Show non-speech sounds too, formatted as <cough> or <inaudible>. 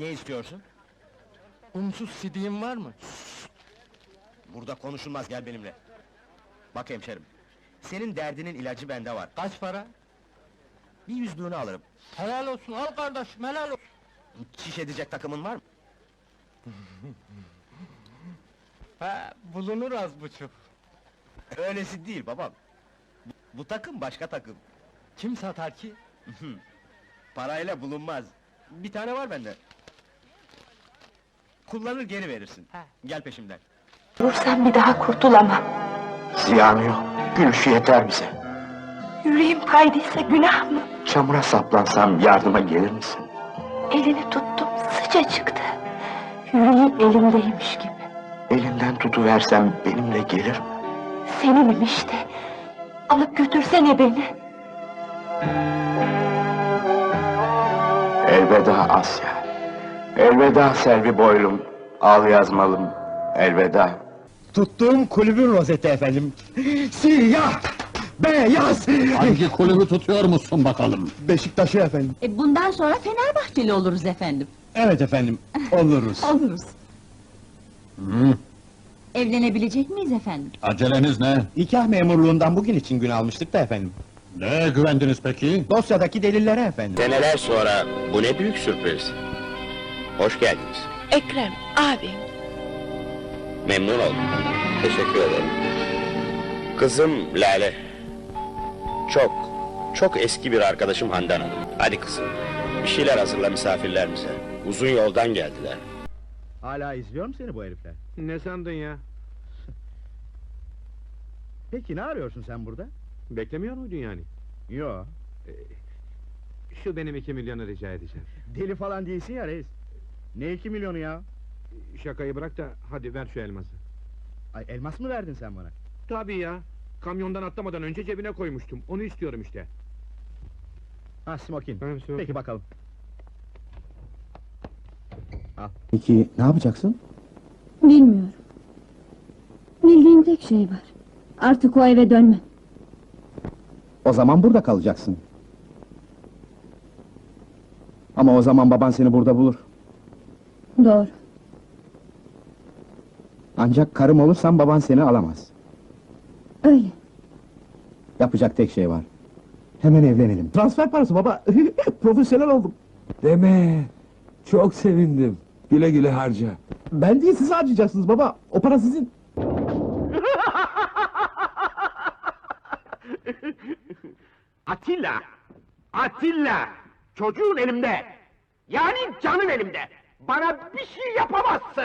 Ne istiyorsun? Unsuz sidiğin var mı? Burada konuşulmaz gel benimle. Bak hemşerim. Senin derdinin ilacı bende var. Kaç para? Bir yüzlüğünü alırım. Helal olsun, al kardeşim, helal olsun. Çiş edecek takımın var mı? <laughs> He, bulunur az buçuk. Öylesi değil babam. Bu, bu takım başka takım. Kim satar ki? Parayla bulunmaz. Bir tane var bende. Kullanır geri verirsin. He. Gel peşimden. Vursam bir daha kurtulamam. Ziyanı yok. Gülüşü yeter bize. Yüreğim kaydıysa günah mı? Çamura saplansam yardıma gelir misin? Elini tuttum, sıcacıktı. Yüreğim elimdeymiş gibi. Elinden tutuversem benimle gelir mi? Seninim işte. Alıp götürsene beni. Elveda Asya. Elveda Selvi Boylum. Al yazmalım. Elveda. Tuttuğum kulübün rozeti efendim. Siyah! Beyaz! Hangi kulübü tutuyor musun bakalım? Beşiktaş'ı efendim. E, bundan sonra Fenerbahçeli oluruz efendim. Evet efendim, oluruz. <laughs> Oluruz. Hı, Evlenebilecek miyiz efendim? aceleniz ne? Nikah memurluğundan bugün için gün almıştık da efendim. Neye güvendiniz peki? Dosyadaki delillere efendim. Seneler sonra bu ne büyük sürpriz. Hoş geldiniz. Ekrem, abim. Memnun oldum. Teşekkür ederim. Kızım Lale. Çok, çok eski bir arkadaşım Handan Hanım. Hadi kızım, bir şeyler hazırla misafirlerimize. Uzun yoldan geldiler. Hala izliyor mu seni bu herifler? Ne sandın ya? Peki ne arıyorsun sen burada? Beklemiyor muydun yani? Yo, Şu benim iki milyonu rica edeceğim. deli falan değilsin ya reis. Ne iki milyonu ya? Şakayı bırak da hadi ver şu elması. Ay elmas mı verdin sen bana? Tabii ya. Kamyondan atlamadan önce cebine koymuştum. Onu istiyorum işte. Ha smokin. Peki bakalım. Al. Peki ne yapacaksın? Bilmiyorum. Bildiğim tek şey var. Artık o eve dönmem. O zaman burada kalacaksın. Ama o zaman baban seni burada bulur. Doğru. Ancak karım olursan baban seni alamaz. Öyle. Yapacak tek şey var. Hemen evlenelim. Transfer parası baba. <laughs> Profesyonel oldum. Deme. Çok sevindim. Güle güle harca. Ben değil siz harcayacaksınız baba. O para sizin. <laughs> Atilla! Atilla! Çocuğun elimde! Yani canın elimde! Bana bir şey yapamazsın!